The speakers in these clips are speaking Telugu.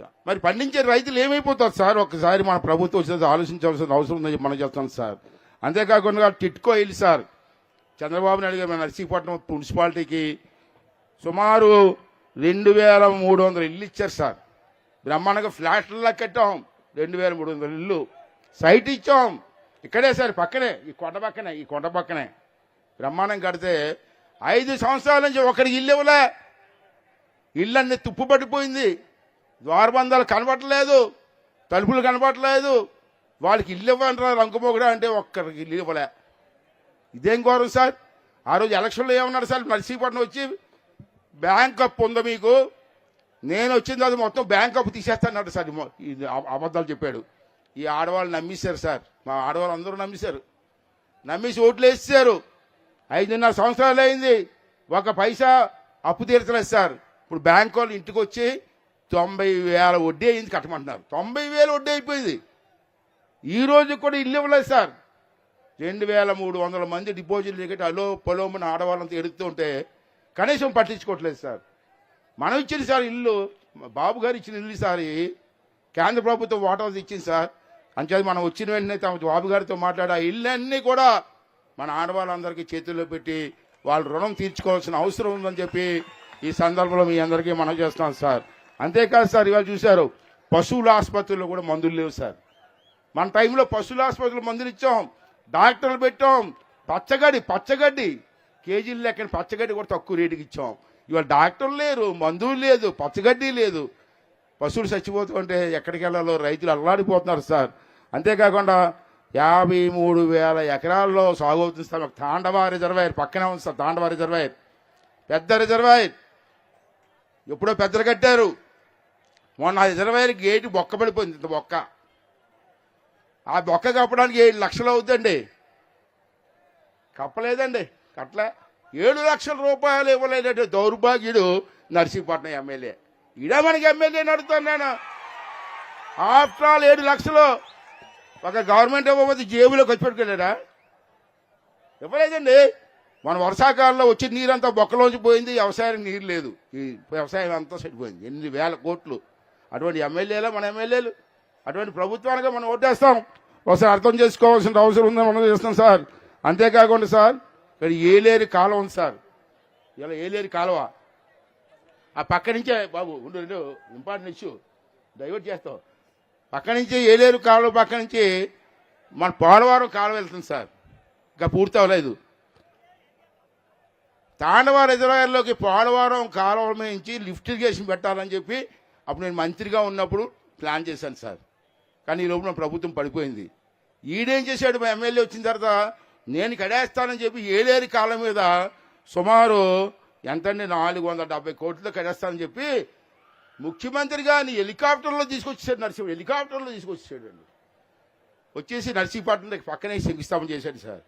మరి పండించే రైతులు ఏమైపోతారు సార్? ఒక్కసారి మన ప్రభుత్వం వచ్చేది ఆలోచించాల్సిన అవసరం ఉందని మనం చెప్తాం సార్. అంతేకాకుండా టిట్కో ఇల్లు సార్. చంద్రబాబు నాయుడు గారు నర్సీపట్నం మున్సిపాలిటీకి సుమారు రెండు వేల మూడు వందల ఇల్లు ఇచ్చారు సార్. బ్రహ్మాండంగా ఫ్లాట్లలో కట్టాం. రెండు వేల మూడు వందల ఇల్లు సైట్ ఇచ్చాం. ఇక్కడే సార్ పక్కనే ఈ కొండ పక్కనే ఈ కొండ పక్కనే. బ్రహ్మాండం కడితే ఐదు సంవత్సరాల నుంచి ఒకరికి ఇల్లు ఇవ్వలే. ఇల్లు అన్ని తుప్పు పట్టిపోయింది ద్వారబంధాలు కనబడట్లేదు తలుపులు కనబడట్లేదు వాళ్ళకి ఇల్లు ఇవ్వంటారు రంగుమొగడా అంటే ఒక్కరికి ఇల్లు ఇవ్వలే. ఇదేం గౌరవం సార్? ఆ రోజు ఎలక్షన్లో ఏమన్నారు సార్? నర్సీపట్నం వచ్చి బ్యాంక్ అప్పు ఉందా మీకు? నేను వచ్చిన తర్వాత మొత్తం బ్యాంక్ అప్పు తీసేస్తానన్నాడు సార్. ఇది అబద్ధాలు చెప్పాడు. ఈ ఆడవాళ్ళు నమ్మేశారు సార్. మా ఆడవాళ్ళు అందరూ నమ్మేశారు. నమ్మేసి ఓట్లు వేసేసారు ఐదున్నర సంవత్సరాలు అయింది. ఒక పైసా అప్పు తీర్చలేదు సార్. ఇప్పుడు బ్యాంక్ వాళ్ళు ఇంటికి వచ్చి తొంభై వేల వడ్డీ అయింది కట్టమంటున్నారు. తొంభై వేల వడ్డీ అయిపోయింది. ఈరోజు కూడా ఇల్లు ఇవ్వలేదు సార్. రెండు వేల మూడు వందల మంది డిపాజిట్లు దిగట్టి అలో పొలోమని ఆడవాళ్ళంతా ఎడుగుతుంటే కనీసం పట్టించుకోవట్లేదు సార్. మనం ఇచ్చిన సార్ ఇల్లు బాబు గారు ఇచ్చిన ఇల్లు సారి కేంద్ర ప్రభుత్వం వాటాలు ఇచ్చింది సార్. అంచేది మనం వచ్చిన వెంటనే తమ బాబు గారితో మాట్లాడి ఆ ఇల్లు అన్నీ కూడా మన ఆడవాళ్ళందరికీ చేతుల్లో పెట్టి వాళ్ళు రుణం తీర్చుకోవాల్సిన అవసరం ఉందని చెప్పి ఈ సందర్భంలో మీ అందరికీ మనం చేస్తున్నాం సార్. అంతేకాదు సార్ ఇవాళ చూశారు పశువుల ఆసుపత్రిలో కూడా మందులు లేవు సార్. మన టైంలో పశువుల ఆసుపత్రిలో మందులు ఇచ్చాం డాక్టర్లు పెట్టాం పచ్చగడ్డి పచ్చగడ్డి. కేజీలు లెక్కన పచ్చగడ్డి కూడా తక్కువ రేటుకి ఇచ్చాం. ఇవాళ డాక్టర్లు లేరు మందులు లేదు పచ్చగడ్డి లేదు. పశువులు చచ్చిపోతుంటే ఎక్కడికి వెళ్ళాలో రైతులు అల్లాడిపోతున్నారు సార్. అంతేకాకుండా యాభై మూడు వేల ఎకరాల్లో సాగు అవుతుంది సార్. ఒక తాండవ రిజర్వాయర్ పక్కనే ఉంది సార్ తాండవ రిజర్వాయర్. పెద్ద రిజర్వాయర్. ఎప్పుడో పెద్దలు కట్టారు. మొన్న ఆ రిజర్వాయర్ గేటు బొక్క పడిపోయింది ఇంత బొక్క. ఆ బొక్క కప్పడానికి ఏడు లక్షలు అవుతుందండి కప్పలేదండి కట్టలే. ఏడు లక్షల రూపాయలు ఇవ్వలేదంటే దౌర్భాగ్యుడు నర్సీపట్నం ఎమ్మెల్యే. ఇడ మనకి ఎమ్మెల్యే నడుతాను నేను ఆఫ్టర్ ఆల్ ఏడు లక్షలు ఒక గవర్నమెంట్ ఇవ్వకపోతే జేబులో ఖర్చు పెట్టుకెళ్ళాడా ఇవ్వలేదండి. మన వర్షాకాలంలో వచ్చిన నీరంతా బొక్కలోంచి పోయింది వ్యవసాయానికి నీరు లేదు. ఈ వ్యవసాయం అంతా చెడిపోయింది. ఎన్ని వేల కోట్లు అటువంటి ఎమ్మెల్యేలే మన ఎమ్మెల్యేలు. అటువంటి ప్రభుత్వానికి మనం ఓటేస్తాం. ఒకసారి అర్థం చేసుకోవాల్సిన అవసరం ఉందని మనం చేస్తాం సార్. అంతేకాకుండా సార్ ఇక్కడ ఏలేరు కాలువ ఉంది సార్. ఇలా ఏలేరు కాలువ. ఆ పక్క నుంచే బాబు ఉండు రెండు ఇంపార్టెంట్ ఇష్యూ. డైవర్ట్ చేస్తావు పక్క నుంచి ఏలేరు కాలువ పక్క నుంచి మన పోలవరం కాలువ వెళ్తుంది సార్. ఇంకా పూర్తి అవ్వలేదు. తాండవ రిజర్వాయర్లోకి పోలవరం కాలువ నుంచి లిఫ్ట్ ఇరిగేషన్ పెట్టాలని చెప్పి అప్పుడు నేను మంత్రిగా ఉన్నప్పుడు ప్లాన్ చేశాను సార్. కానీ ఈ లోపల ప్రభుత్వం పడిపోయింది. ఈడేం చేశాడు? మా ఎమ్మెల్యే వచ్చిన తర్వాత నేను కడేస్తానని చెప్పి ఏలేరు కాలం మీద సుమారు ఎంతండి? నాలుగు వందల డెబ్బై కోట్లు కడేస్తానని చెప్పి ముఖ్యమంత్రిగా నీ హెలికాప్టర్లో తీసుకొచ్చాడు నర్సింహ. హెలికాప్టర్లో తీసుకొచ్చాడు అండి వచ్చేసి నర్సీపట్నం దగ్గర పక్కనే శంకుస్థాపన చేశాడు సార్.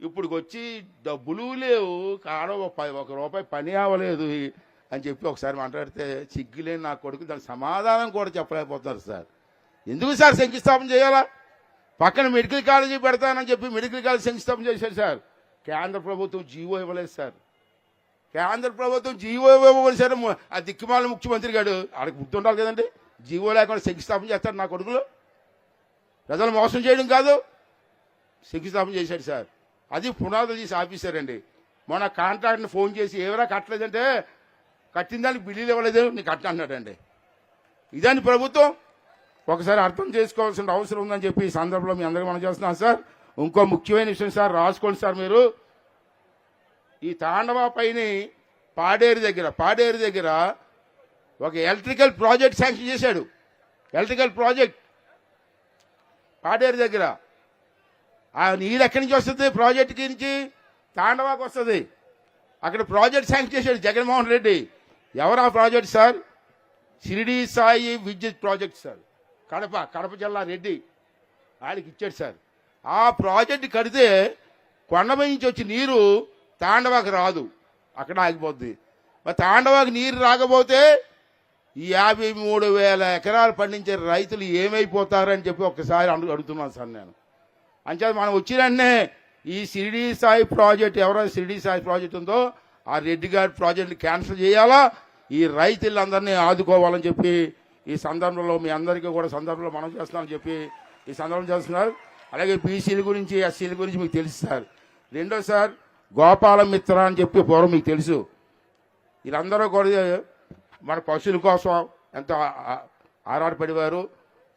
ఇప్పుడు వచ్చి డబ్బులు లేవు. కాడ ఒక ఒక రూపాయి పని అవ్వలేదు. అని చెప్పి ఒకసారి మాట్లాడితే సిగ్గులేని నా కొడుకు దానికి సమాధానం కూడా చెప్పలేకపోతున్నారు సార్. ఎందుకు సార్ శంకుస్థాపన చేయాలా? పక్కన మెడికల్ కాలేజీ పెడతానని చెప్పి మెడికల్ కాలేజ్ శంకుస్థాపన చేశారు సార్. కేంద్ర ప్రభుత్వం జీవో ఇవ్వలేదు సార్. కేంద్ర ప్రభుత్వం జీవో ఇవ్వలేదు సార్ ఆ దిక్కుమాల ముఖ్యమంత్రి గారు ఆడికి గుర్తుండాలి కదండి. జీవో లేకుండా శంకుస్థాపన చేస్తారు నా కొడుకులు. ప్రజలు మోసం చేయడం కాదు. శంకుస్థాపన చేశాడు సార్. అది పునాదులు తీసి ఆఫీసర్ మొన్న కాంట్రాక్ట్ని ఫోన్ చేసి ఎవరా కట్టలేదంటే కట్టిన దానికి బిల్లులు ఇవ్వలేదు నీకు అట్లా అన్నాడండి. ఇదని ప్రభుత్వం? ఒకసారి అర్థం చేసుకోవాల్సిన అవసరం ఉందని చెప్పి ఈ సందర్భంలో మీ అందరికీ మనం చేస్తున్నాం సార్. ఇంకో ముఖ్యమైన విషయం సార్ రాసుకోండి సార్ మీరు. ఈ తాండవ పైన పాడేరు దగ్గర పాడేరు దగ్గర ఒక ఎలక్ట్రికల్ ప్రాజెక్ట్ శాంక్షన్ చేశాడు. Electrical project. పాడేరు దగ్గర. ఆ నీరు ఎక్కడి నుంచి వస్తుంది? ప్రాజెక్ట్ నుంచి తాండవాకి వస్తుంది. అక్కడ ప్రాజెక్ట్ శాంక్షన్ చేశాడు జగన్మోహన్ రెడ్డి. ఎవరా ఆ ప్రాజెక్ట్ సార్? షిరిడి సాయి విద్యుత్ ప్రాజెక్ట్ సార్. కడప కడప జిల్లా రెడ్డి ఆయనకి ఇచ్చాడు సార్. ఆ ప్రాజెక్ట్ కడితే కొండపై నుంచి వచ్చి నీరు తాండవాకి రాదు. అక్కడ ఆగిపోద్ది. మరి తాండవాకి నీరు రాకపోతే ఈ యాభై మూడు వేల ఎకరాలు పండించే రైతులు ఏమైపోతారని చెప్పి ఒకసారి అడుగు అడుగుతున్నాను సార్ నేను. అంచేత మనం వచ్చిన ఈ షిరిడి సాయి ప్రాజెక్ట్ ఎవరైనా షిరిడి సాయి ప్రాజెక్ట్ ఉందో ఆ రెడ్డి గారి ప్రాజెక్ట్ని క్యాన్సిల్ చేయాలా? ఈ రైతులందరినీ ఆదుకోవాలని చెప్పి ఈ సందర్భంలో మీ అందరికీ కూడా సందర్భంలో మనం చేస్తున్నామని చెప్పి ఈ సందర్భం చేస్తున్నారు. అలాగే బీసీల గురించి ఎస్సీల గురించి మీకు తెలుసు సార్. రెండో సార్ గోపాల మిత్ర అని చెప్పి పూర్వం మీకు తెలుసు. వీళ్ళందరూ కూడా మన పశువుల కోసం ఎంతో ఆరాటపడేవారు.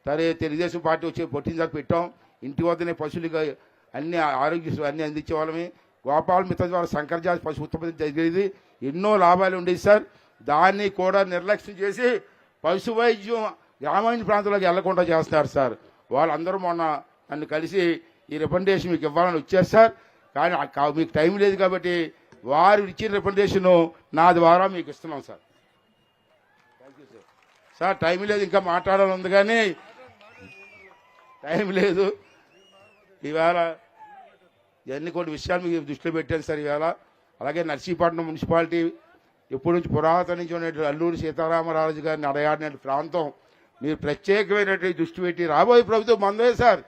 సరే తెలుగుదేశం పార్టీ వచ్చి పొట్టిందాక పెట్టాం. ఇంటి వద్దనే పశువులుగా అన్ని ఆరోగ్య అన్ని అందించే వాళ్ళమే గోపాల మిత్ర ద్వారా శంకర్జాతి పశు ఉత్పత్తి జరిగేది. ఎన్నో లాభాలు ఉండేవి సార్. దాన్ని కూడా నిర్లక్ష్యం చేసి పశు వైద్యం గ్రామీణ ప్రాంతాలకు వెళ్ళకుండా చేస్తున్నారు సార్. వాళ్ళందరూ మొన్న నన్ను కలిసి ఈ రికమెండేషన్ మీకు ఇవ్వాలని వచ్చారు సార్. కానీ మీకు టైం లేదు కాబట్టి వారు ఇచ్చిన రికమెండేషన్ నా ద్వారా మీకు ఇస్తున్నాం సార్. సార్ సార్ టైం లేదు ఇంకా మాట్లాడాలని ఉంది కానీ టైం లేదు. ఈవేళ ఇవన్నీ కొన్ని విషయాలు మీకు దృష్టిలో పెట్టాను సార్ ఈవేళ అలాగే నర్సీపట్నం మున్సిపాలిటీ ఇప్పటి నుంచి పురాతన నుంచి ఉన్నటువంటి అల్లూరి సీతారామరాజు గారిని అడగాడిన ప్రాంతం మీరు ప్రత్యేకమైనటువంటి దృష్టి పెట్టి రాబోయే ప్రభుత్వం మందే సార్.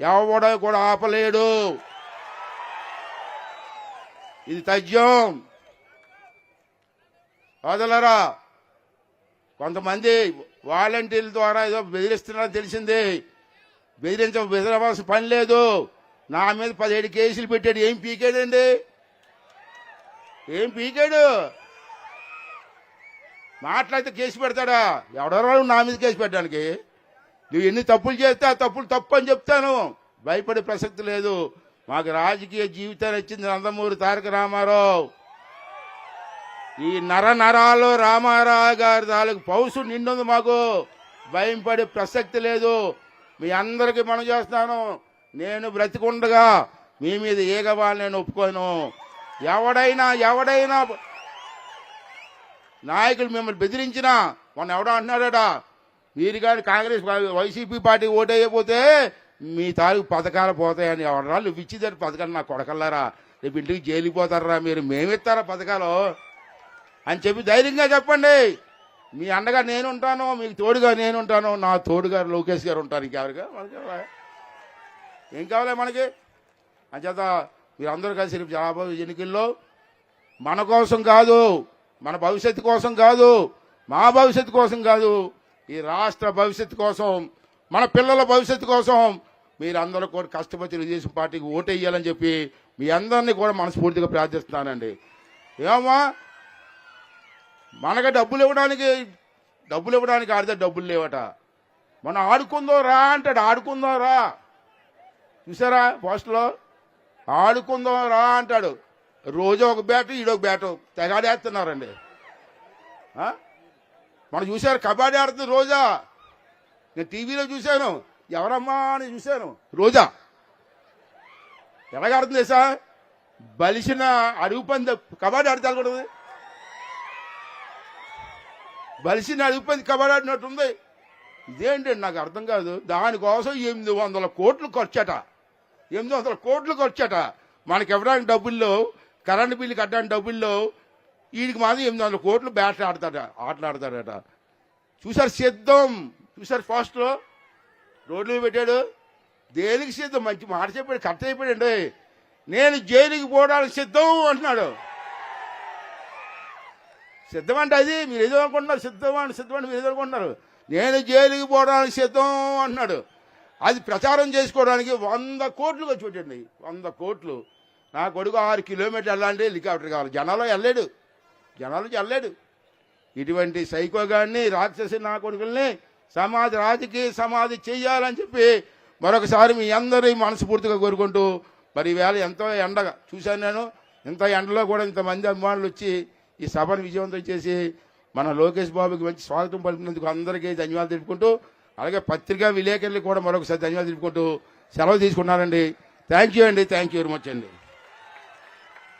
ఎవడో కూడా ఆపలేడు. ఇది తథ్యం. వదలరా. కొంతమంది వాలంటీర్ల ద్వారా ఏదో బెదిరిస్తున్నారని తెలిసింది. బెదిరించ బెదిరవలసిన పని లేదు. నా మీద పదిహేడు కేసులు పెట్టాడు. ఏం పీకాడండి? ఏం పీకాడు? మాట్లాడితే కేసు పెడతాడా? ఎవడెవరు నా మీద కేసు పెట్టడానికి. నువ్వు ఎన్ని తప్పులు చేస్తే ఆ తప్పులు తప్పు అని చెప్తాను. భయపడే ప్రసక్తి లేదు. మాకు రాజకీయ జీవితాన్ని ఇచ్చింది నందమూరి తారక రామారావు. ఈ నర నరాలు రామారావు గారి తాలూకు పౌసు నిండుంది మాకు. భయం పడే ప్రసక్తి లేదు. మీ అందరికీ మనం చేస్తాను నేను బ్రతికుండగా మీ మీద ఏగవాళ్ళు నేను ఒప్పుకోను. ఎవడైనా ఎవడైనా నాయకులు మిమ్మల్ని బెదిరించినా మొన్న ఎవడో అంటున్నాడట? మీరు కానీ కాంగ్రెస్ వైసీపీ పార్టీ ఓటైపోతే మీ తాలూకు పథకాలు పోతాయని ఎవడరా? నువ్వు ఇచ్చిదారు పథకాలు నా కొడకల్లారా? రేపు ఇంటికి జైలిపోతారా మీరు? మేమిస్తారా పథకాలు? అని చెప్పి ధైర్యంగా చెప్పండి. మీ అండగా నేను ఉంటాను మీకు తోడుగా నేను ఉంటాను. నా తోడుగా లోకేష్ గారు ఉంటారు ఇంకెవరిగా? మనకి ఏం కావాలి మనకి? అంచేత మీరందరూ కలిసి రేపు రాబోయే ఎన్నికల్లో మన కోసం కాదు మన భవిష్యత్తు కోసం కాదు మా భవిష్యత్తు కోసం కాదు ఈ రాష్ట్ర భవిష్యత్తు కోసం మన పిల్లల భవిష్యత్తు కోసం మీరందరూ కూడా కష్టపడి తెలుగుదేశం పార్టీకి ఓటేయాలని చెప్పి మీ అందరినీ కూడా మనస్ఫూర్తిగా ప్రార్థిస్తున్నానండి. ఏమమ్మా? మనకు డబ్బులు ఇవ్వడానికి డబ్బులు ఇవ్వడానికి ఆడితే డబ్బులు లేవట. మనం ఆడుకుందో రా అంటాడు ఆడుకుందో రా. చూసారా పోస్ట్లో? ఆడుకుందాం రా అంటాడు. రోజు ఒక బ్యాటు ఈడొక బ్యాటు. తెగాడేస్తున్నారండి మనం చూశారు కబడ్డీ ఆడుతుంది రోజా. నేను టీవీలో చూశాను ఎవరమ్మా అని చూశాను. రోజా. ఎలాగ ఆడుతుంది సార్ బలిసిన అడుగు పంది కబడ్డీ ఆడితే వెళ్ళకూడదు బలిసిన అడుగు పంది కబడ్డీ ఆడినట్టుంది ఇదేంటండి నాకు అర్థం కాదు. దానికోసం ఎనిమిది వందల కోట్లు ఖర్చట. ఎనిమిది వందల కోట్లు ఖర్చట. మనకి ఇవ్వడానికి డబ్బుల్లో కరెంటు బిల్లు కట్టడానికి డబ్బుల్లో వీడికి మాత్రం ఎనిమిది వందల కోట్లు బ్యాట్లు ఆడతాడ ఆటలాడతాడట. చూసారు సిద్ధం? చూసారు ఫాస్ట్లో రోడ్లు పెట్టాడు. దేనికి సిద్ధం? మంచి మాట చెప్పాడు కరెక్ట్ అయిపోయాడండి నేను జైలుకి పోవడానికి సిద్ధం అంటున్నాడు. సిద్ధం అంటే అది మీరు ఏదో అనుకుంటున్నారు సిద్ధం అంటే సిద్ధం అంటే మీరు ఏదో అనుకుంటున్నారు. నేను జైలుకి పోవడానికి సిద్ధం అంటున్నాడు. అది ప్రచారం చేసుకోవడానికి వంద కోట్లు ఖర్చు పెట్టండి వంద కోట్లు. నా కొడుకు ఆరు కిలోమీటర్లు వెళ్ళాలంటే హెలికాప్టర్ కావాలి. జనాలు వెళ్ళలేడు. జనాలు వెళ్ళలేడు. ఇటువంటి సైకోగాడిని రాక్షసి నా కొడుకుల్ని సమాధి రాజకీయ సమాధి చెయ్యాలని చెప్పి మరొకసారి మీ అందరి మనస్ఫూర్తిగా కోరుకుంటూ మరి ఈవేళ ఎంతో ఎండగా చూశాను నేను. ఇంత ఎండలో కూడా ఇంతమంది అభిమానులు వచ్చి ఈ సభను విజయవంతం చేసి మన లోకేష్ బాబుకి మంచి స్వాగతం పలికినందుకు అందరికీ ధన్యవాదాలు తెలుపుకుంటూ అలాగే పత్రికా విలేకరులు కూడా మరొకసారి ధన్యవాదాలు తెలుపుకుంటూ సెలవు తీసుకున్నారండి థ్యాంక్ యూ అండి. థ్యాంక్ యూ వెరీ మచ్ అండి.